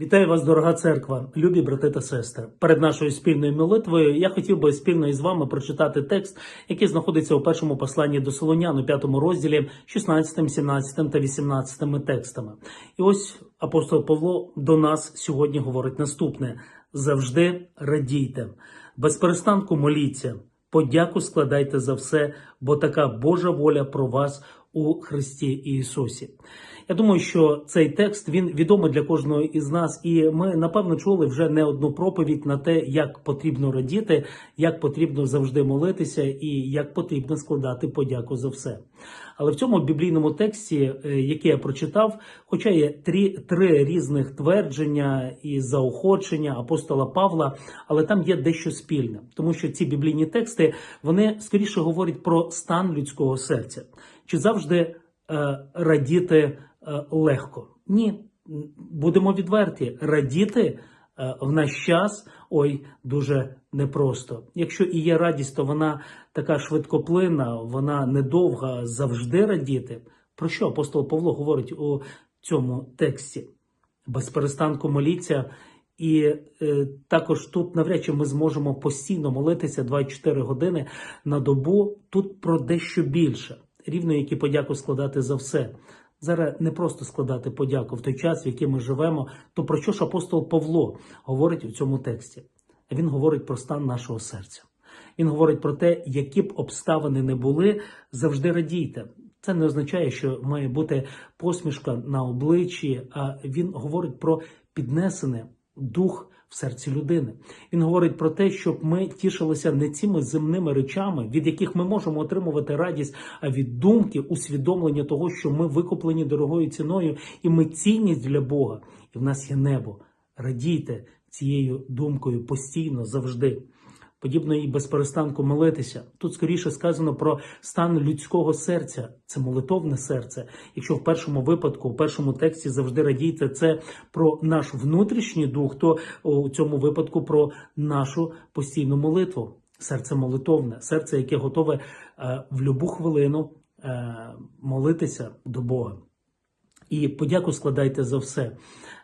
Вітаю вас, дорога церква, любі брати та сестри. Перед нашою спільною молитвою я хотів би спільно із вами прочитати текст, який знаходиться у першому посланні до Солонян у п'ятому розділі, 16, 17 та 18 текстами. І ось апостол Павло до нас сьогодні говорить наступне: завжди радійте, без перестанку моліться, подяку складайте за все, бо така Божа воля про вас у Христі Ісусі. Я думаю, що цей текст він відомий для кожного із нас, і ми напевно чули вже не одну проповідь на те, як потрібно радіти, як потрібно завжди молитися, і як потрібно складати подяку за все. Але в цьому біблійному тексті, е, який я прочитав, хоча є три, три різних твердження і заохочення апостола Павла, але там є дещо спільне, тому що ці біблійні тексти вони скоріше говорять про стан людського серця. Чи завжди е, радіти е, легко? Ні, будемо відверті. Радіти е, в наш час ой дуже непросто. Якщо і є радість, то вона така швидкоплинна, вона недовга, завжди радіти. Про що апостол Павло говорить у цьому тексті? Без перестанку моліться. І е, також тут навряд чи ми зможемо постійно молитися 24 години на добу. Тут про дещо більше, рівно як і подяку складати за все. Зараз не просто складати подяку в той час, в який ми живемо. То про що ж апостол Павло говорить у цьому тексті? Він говорить про стан нашого серця. Він говорить про те, які б обставини не були, завжди радійте. Це не означає, що має бути посмішка на обличчі, а він говорить про піднесене дух в серці людини. Він говорить про те, щоб ми тішилися не цими земними речами, від яких ми можемо отримувати радість, а від думки, усвідомлення того, що ми викуплені дорогою ціною, і ми цінність для Бога, і в нас є небо. Радійте цією думкою постійно, завжди. Подібно і без перестанку молитися. Тут скоріше сказано про стан людського серця, це молитовне серце. Якщо в першому випадку, в першому тексті завжди радійте, це про наш внутрішній дух, то у цьому випадку про нашу постійну молитву. Серце молитовне, серце, яке готове е, в будь-яку хвилину е, молитися до Бога. І подяку складайте за все.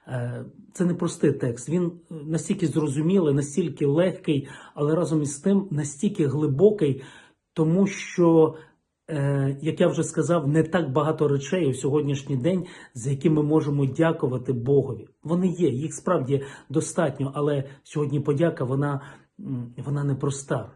Е, Це не простий текст. Він настільки зрозумілий, настільки легкий, але разом із тим настільки глибокий, тому що, е, як я вже сказав, не так багато речей у сьогоднішній день, за які ми можемо дякувати Богові. Вони є, їх справді достатньо, але сьогодні подяка вона, вона непроста.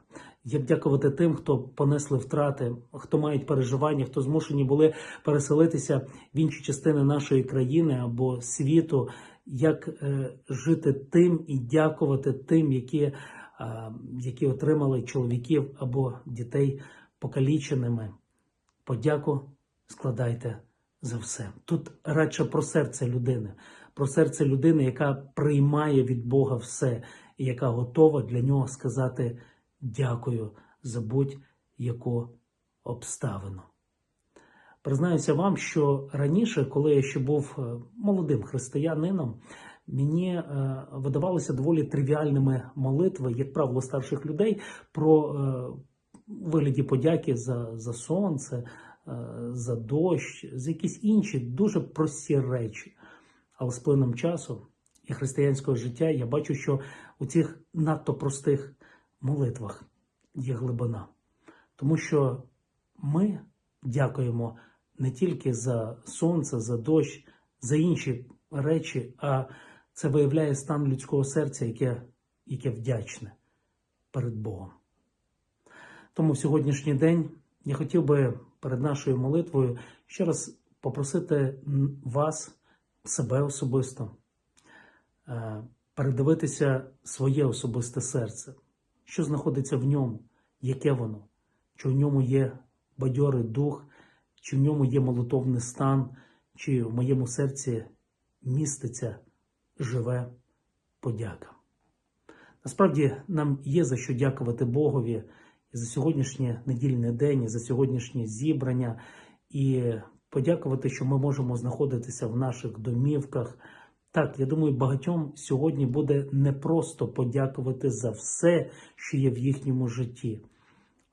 Як дякувати тим, хто понесли втрати, хто мають переживання, хто змушені були переселитися в інші частини нашої країни або світу, як е, жити тим і дякувати тим, які, е, які отримали чоловіків або дітей покаліченими. Подяку складайте за все. Тут радше про серце людини, про серце людини, яка приймає від Бога все, і яка готова для нього сказати дякую за будь-яку обставину. Признаюся вам, що раніше, коли я ще був е, молодим християнином, мені е, видавалися доволі тривіальними молитви, як правило, старших людей про е, вигляді подяки за, за сонце, за дощ, за якісь інші дуже прості речі. Але з плином часу і християнського життя я бачу, що у цих надто простих молитвах є глибина. Тому що ми дякуємо не тільки за сонце, за дощ, за інші речі, а це виявляє стан людського серця, яке, яке вдячне перед Богом. Тому в сьогоднішній день я хотів би перед нашою молитвою ще раз попросити вас, себе особисто, е, передивитися своє особисте серце, що знаходиться в ньому, яке воно, чи в ньому є бадьорий дух, чи в ньому є молитовний стан, чи в моєму серці міститься живе подяка. Насправді нам є за що дякувати Богові і за сьогоднішнє недільний день, і за сьогоднішнє зібрання, і подякувати, що ми можемо знаходитися в наших домівках. Так, я думаю, багатьом сьогодні буде непросто подякувати за все, що є в їхньому житті.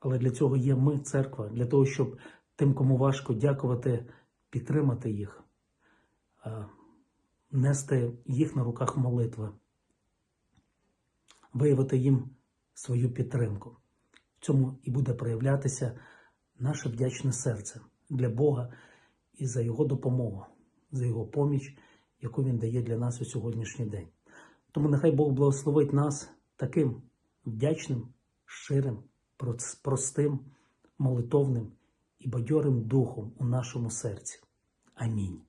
Але для цього є ми, церква, для того, щоб тим, кому важко дякувати, підтримати їх, е, нести їх на руках молитви, виявити їм свою підтримку. В цьому і буде проявлятися наше вдячне серце для Бога і за Його допомогу, за Його поміч, яку Він дає для нас у сьогоднішній день. Тому нехай Бог благословить нас таким вдячним, щирим, простим, молитовним і бадьорим духом у нашому серці. Амінь.